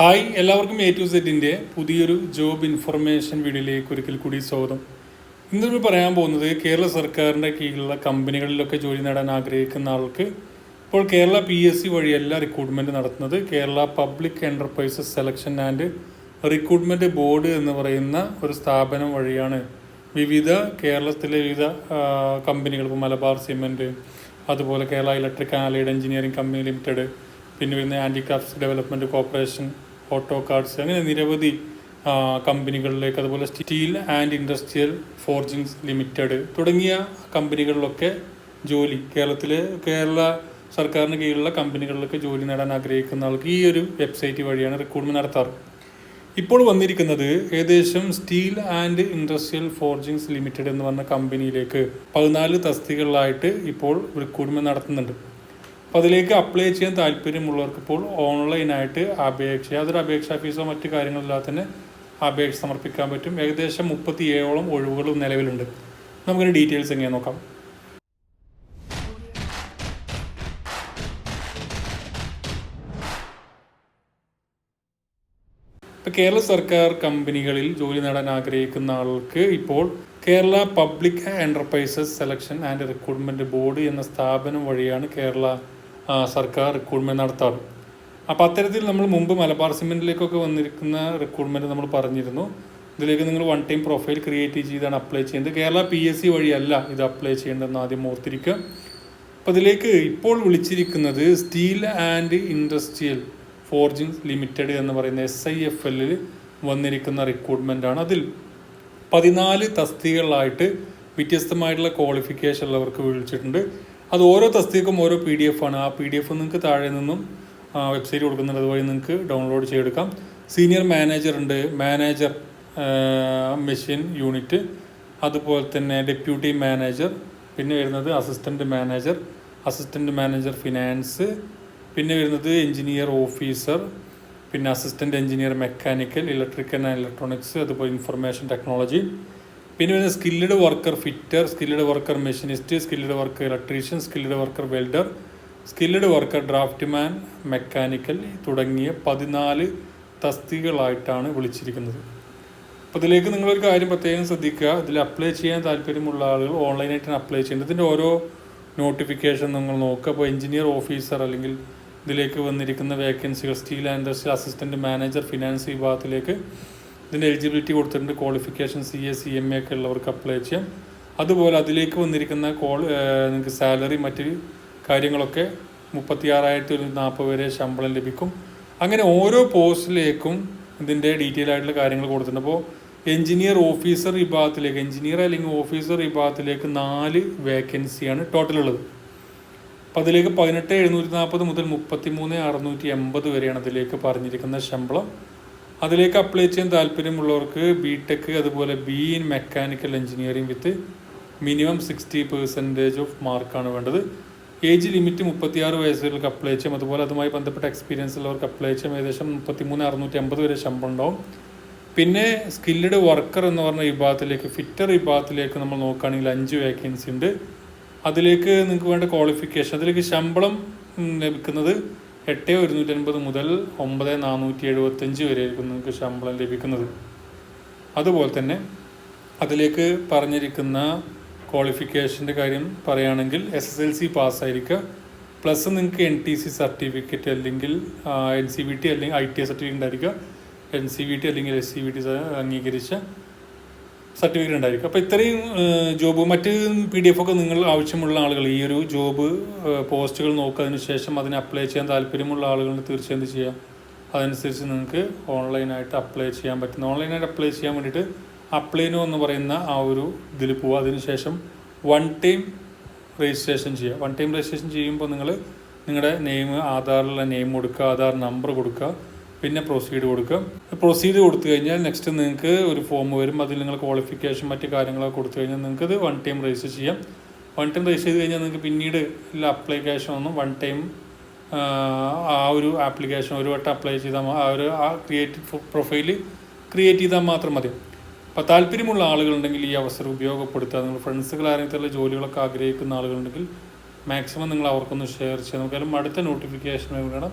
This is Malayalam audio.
ഹായ് എല്ലാവർക്കും എ ടു സെറ്റിന്റെ പുതിയൊരു ജോബ് ഇൻഫർമേഷൻ വീഡിയോയിലേക്ക് ഒരിക്കൽ കൂടി സ്വാഗതം. ഇന്ന് നമ്മൾ പറയാൻ പോകുന്നത് കേരള സർക്കാരിന്റെ കീഴിലുള്ള കമ്പനികളിലൊക്കെ ജോലി നേടാൻ ആഗ്രഹിക്കുന്ന ആൾക്ക് ഇപ്പോൾ കേരള പി എസ് സി വഴിയല്ല റിക്രൂട്ട്മെന്റ് നടത്തുന്നത്. Kerala public enterprises selection and recruitment board എന്ന് പറയുന്ന ഒരു സ്ഥാപനം വഴിയാണ് വിവിധ കേരളത്തിലെ വിവിധ കമ്പനികൾ ഇപ്പോൾ മലബാർ സിമെന്റ് അതുപോലെ Kerala electric and engineering company limited പിന്നെ വരുന്ന handicrafts development corporation auto cards അങ്ങനെ നിരവധി കമ്പനികളിലേക്ക് അതുപോലെ steel and industrial forgings limited തുടങ്ങിയ കമ്പനികളിലൊക്കെ ജോലി. കേരളത്തിലെ കേരള സർക്കാരിന് കീഴിലുള്ള കമ്പനികളിലൊക്കെ ജോലി നേടാൻ ആഗ്രഹിക്കുന്ന ആൾക്ക് ഈ ഒരു വെബ്സൈറ്റ് വഴിയാണ് റിക്രൂട്ട്മെന്റ് നടത്താറ്. ഇപ്പോൾ വന്നിരിക്കുന്നത് ഏകദേശം steel and industrial forgings limited എന്ന് പറഞ്ഞ കമ്പനിയിലേക്ക്. പതിനാല് തസ്തികളിലായിട്ട് ഇപ്പോൾ റിക്രൂട്ട്മെന്റ് നടത്തുന്നുണ്ട്. അപ്പോൾ അതിലേക്ക് അപ്ലൈ ചെയ്യാൻ താല്പര്യമുള്ളവർക്ക് ഇപ്പോൾ ഓൺലൈനായിട്ട് അപേക്ഷ യാതൊരു അപേക്ഷാ ഫീസോ മറ്റു കാര്യങ്ങളില്ലാതെ തന്നെ അപേക്ഷ സമർപ്പിക്കാൻ പറ്റും. ഏകദേശം മുപ്പത്തി ഏഴോളം ഒഴിവുകൾ നിലവിലുണ്ട്. നമുക്കൊരു ഡീറ്റെയിൽസ് എങ്ങനെ നോക്കാം. ഇപ്പോൾ കേരള സർക്കാർ കമ്പനികളിൽ ജോലി നേടാൻ ആഗ്രഹിക്കുന്ന ആൾക്ക് ഇപ്പോൾ Kerala public enterprises selection and recruitment board എന്ന സ്ഥാപനം വഴിയാണ് കേരള സർക്കാർ റിക്രൂട്ട്മെന്റ് നടത്താറ്. അപ്പോൾ അത്തരത്തിൽ നമ്മൾ മുമ്പ് മലബാർ സിമെന്റിലേക്കൊക്കെ വന്നിരിക്കുന്ന റിക്രൂട്ട്മെന്റ് നമ്മൾ പറഞ്ഞിരുന്നു. ഇതിലേക്ക് നിങ്ങൾ വൺ ടൈം പ്രൊഫൈൽ ക്രിയേറ്റ് ചെയ്താണ് അപ്ലൈ ചെയ്യേണ്ടത്. കേരള പി എസ് സി വഴിയല്ല ഇത് അപ്ലൈ ചെയ്യേണ്ടതെന്ന് ആദ്യം ഓർത്തിരിക്കുക. അപ്പോൾ ഇതിലേക്ക് ഇപ്പോൾ വിളിച്ചിരിക്കുന്നത് steel and industrial forging limited എന്ന് പറയുന്ന എസ് ഐ എഫ് എല്ലിൽ വന്നിരിക്കുന്ന റിക്രൂട്ട്മെന്റ് ആണ് അതിൽ. പതിനാല് തസ്തികകളായിട്ട് വ്യത്യസ്തമായിട്ടുള്ള ക്വാളിഫിക്കേഷൻ ഉള്ളവർക്ക് വിളിച്ചിട്ടുണ്ട്. അത് ഓരോ തസ്തികക്കും ഓരോ പി ഡി എഫ് ആണ്. ആ പി ഡി എഫ് നിങ്ങൾക്ക് താഴെ നിന്നും വെബ്സൈറ്റ് കൊടുക്കുന്നുണ്ട് അതുവഴി നിങ്ങൾക്ക് ഡൗൺലോഡ് ചെയ്തെടുക്കാം. സീനിയർ മാനേജർ ഉണ്ട്. മാനേജർ മെഷീൻ യൂണിറ്റ് അതുപോലെ തന്നെ ഡെപ്യൂട്ടി മാനേജർ പിന്നെ വരുന്നത് assistant manager assistant manager finance പിന്നെ വരുന്നത് എഞ്ചിനീയർ ഓഫീസർ പിന്നെ assistant engineer mechanical electrical and electronics അതുപോലെ ഇൻഫർമേഷൻ ടെക്നോളജി പിന്നെ വരുന്നത് skilled worker fitter skilled worker machinist skilled worker electrician skilled worker welder skilled worker draftsman mechanical തുടങ്ങിയ പതിനാല് തസ്തികളായിട്ടാണ് വിളിച്ചിരിക്കുന്നത്. അപ്പോൾ ഇതിലേക്ക് നിങ്ങളൊരു കാര്യം പ്രത്യേകം ശ്രദ്ധിക്കുക. ഇതിൽ അപ്ലൈ ചെയ്യാൻ താല്പര്യമുള്ള ആളുകൾ ഓൺലൈനായിട്ടാണ് അപ്ലൈ ചെയ്യേണ്ടത്. ഇതിന്റെ ഓരോ നോട്ടിഫിക്കേഷൻ നിങ്ങൾ നോക്കുക. അപ്പോൾ എഞ്ചിനീയർ ഓഫീസർ അല്ലെങ്കിൽ ഇതിലേക്ക് വന്നിരിക്കുന്ന വേക്കൻസികൾ steel and assistant manager finance വിഭാഗത്തിലേക്ക് ഇതിന്റെ എലിജിബിലിറ്റി കൊടുത്തിട്ടുണ്ട്. Qualification C A C M A ഒക്കെ ഉള്ളവർക്ക് അപ്ലൈ ചെയ്യാം. അതുപോലെ അതിലേക്ക് വന്നിരിക്കുന്ന കോൾ നിങ്ങൾക്ക് സാലറി മറ്റ് കാര്യങ്ങളൊക്കെ മുപ്പത്തി ആറായിരത്തി ഒരു നാൽപ്പത് വരെ ശമ്പളം ലഭിക്കും. അങ്ങനെ ഓരോ പോസ്റ്റിലേക്കും ഇതിന്റെ ഡീറ്റെയിൽ ആയിട്ടുള്ള കാര്യങ്ങൾ കൊടുത്തിട്ടുണ്ട്. അപ്പോൾ എഞ്ചിനീയർ ഓഫീസർ വിഭാഗത്തിലേക്ക് എഞ്ചിനീയർ അല്ലെങ്കിൽ ഓഫീസർ വിഭാഗത്തിലേക്ക് നാല് വേക്കൻസിയാണ് ടോട്ടൽ ഉള്ളത്. അപ്പോൾ അതിലേക്ക് പതിനെട്ട് എഴുന്നൂറ്റി നാൽപ്പത് മുതൽ മുപ്പത്തി മൂന്ന് അറുന്നൂറ്റി എൺപത് വരെയാണ് അതിലേക്ക് പറഞ്ഞിരിക്കുന്ന ശമ്പളം. അതിലേക്ക് അപ്ലൈ ചെയ്യാൻ താല്പര്യമുള്ളവർക്ക് ബി ടെക് അതുപോലെ B in mechanical engineering with minimum sixty percentage of മാർക്കാണ് വേണ്ടത്. ഏജ് ലിമിറ്റ് മുപ്പത്തിയാറ് വയസ്സുകൾക്ക് അപ്ലൈ ചെയ്യാം. അതുപോലെ അതുമായി ബന്ധപ്പെട്ട എക്സ്പീരിയൻസ് ഉള്ളവർക്ക് അപ്ലൈ ചെയ്യാം. ഏകദേശം മുപ്പത്തി മൂന്ന് അറുന്നൂറ്റി അമ്പത് വരെ ശമ്പളം ഉണ്ടാവും. പിന്നെ സ്കില്ലഡ് വർക്കർ എന്ന് പറഞ്ഞ വിഭാഗത്തിലേക്ക് ഫിറ്റർ വിഭാഗത്തിലേക്ക് നമ്മൾ നോക്കുകയാണെങ്കിൽ അഞ്ച് വേക്കൻസി ഉണ്ട്. അതിലേക്ക് നിങ്ങൾക്ക് വേണ്ട ക്വാളിഫിക്കേഷൻ അതിലേക്ക് ശമ്പളം ലഭിക്കുന്നത് എട്ട് ഒരുന്നൂറ്റൻപത് മുതൽ ഒമ്പത് നാനൂറ്റി എഴുപത്തഞ്ച് വരെ ആയിരിക്കും നിങ്ങൾക്ക് ശമ്പളം ലഭിക്കുന്നത്. അതുപോലെ തന്നെ അതിലേക്ക് പറഞ്ഞിരിക്കുന്ന ക്വാളിഫിക്കേഷന്റെ കാര്യം പറയുകയാണെങ്കിൽ എസ് എസ് എൽ സി പാസ്സായിരിക്കുക. പ്ലസ് നിങ്ങൾക്ക് എൻ ടി സി സർട്ടിഫിക്കറ്റ് അല്ലെങ്കിൽ എൻ സി ബി ടി അല്ലെങ്കിൽ ഐ ടി സർട്ടിഫിക്കറ്റ് ഉണ്ടായിരിക്കുക. എൻ സി ബി ടി അല്ലെങ്കിൽ എസ് സി ബി ടി അംഗീകരിച്ച സർട്ടിഫിക്കറ്റ് ഉണ്ടായിരിക്കും. അപ്പോൾ ഇത്രയും ജോബ് മറ്റ് പി ഡി എഫ് ഒക്കെ നിങ്ങൾ ആവശ്യമുള്ള ആളുകൾ ഈ ഒരു ജോബ് പോസ്റ്റുകൾ നോക്കിയതിന് ശേഷം അതിന് അപ്ലൈ ചെയ്യാൻ താല്പര്യമുള്ള ആളുകളിന് തീർച്ചയായും എന്ത് ചെയ്യാം? അതനുസരിച്ച് നിങ്ങൾക്ക് ഓൺലൈനായിട്ട് അപ്ലൈ ചെയ്യാൻ പറ്റുന്ന ഓൺലൈനായിട്ട് അപ്ലൈ ചെയ്യാൻ വേണ്ടിയിട്ട് അപ്ലൈനോ എന്ന് പറയുന്ന ആ ഒരു ഇതിൽ പോവുക അതിനുശേഷം വൺ ടൈം രജിസ്ട്രേഷൻ ചെയ്യുക വൺ ടൈം രജിസ്ട്രേഷൻ ചെയ്യുമ്പോൾ നിങ്ങൾ നിങ്ങളുടെ നെയിം ആധാറിലുള്ള നെയിം കൊടുക്കുക ആധാർ നമ്പർ കൊടുക്കുക പിന്നെ പ്രൊസീഡ് കൊടുക്കുക. പ്രൊസീഡ് കൊടുത്തു കഴിഞ്ഞാൽ നെക്സ്റ്റ് നിങ്ങൾക്ക് ഒരു ഫോം വരും. അതിൽ നിങ്ങൾ ക്വാളിഫിക്കേഷൻ മറ്റ് കാര്യങ്ങളൊക്കെ കൊടുത്തു കഴിഞ്ഞാൽ നിങ്ങൾക്ക് ഇത് വൺ ടൈം രജിസ്റ്റർ ചെയ്യാം. വൺ ടൈം രജിസ്റ്റർ ചെയ്ത് കഴിഞ്ഞാൽ നിങ്ങൾക്ക് പിന്നീട് ഇല്ല അപ്ലിക്കേഷൻ ഒന്നും വൺ ടൈം ആ ഒരു ആപ്ലിക്കേഷൻ ഒരു വട്ടം അപ്ലൈ ചെയ്താൽ ആ ഒരു ആ ക്രിയേറ്റ് പ്രൊഫൈൽ ക്രിയേറ്റ് ചെയ്താൽ മാത്രം മതി. അപ്പോൾ താല്പര്യമുള്ള ആളുകളുണ്ടെങ്കിൽ ഈ അവസരം ഉപയോഗപ്പെടുത്തുക. നിങ്ങൾ ഫ്രണ്ട്സുകൾ ആരെങ്കിലും ജോലികളൊക്കെ ആഗ്രഹിക്കുന്ന ആളുകളുണ്ടെങ്കിൽ മാക്സിമം നിങ്ങൾ അവർക്കൊന്ന് ഷെയർ ചെയ്യാം. നമുക്കാലും അടുത്ത നോട്ടിഫിക്കേഷൻ വേണം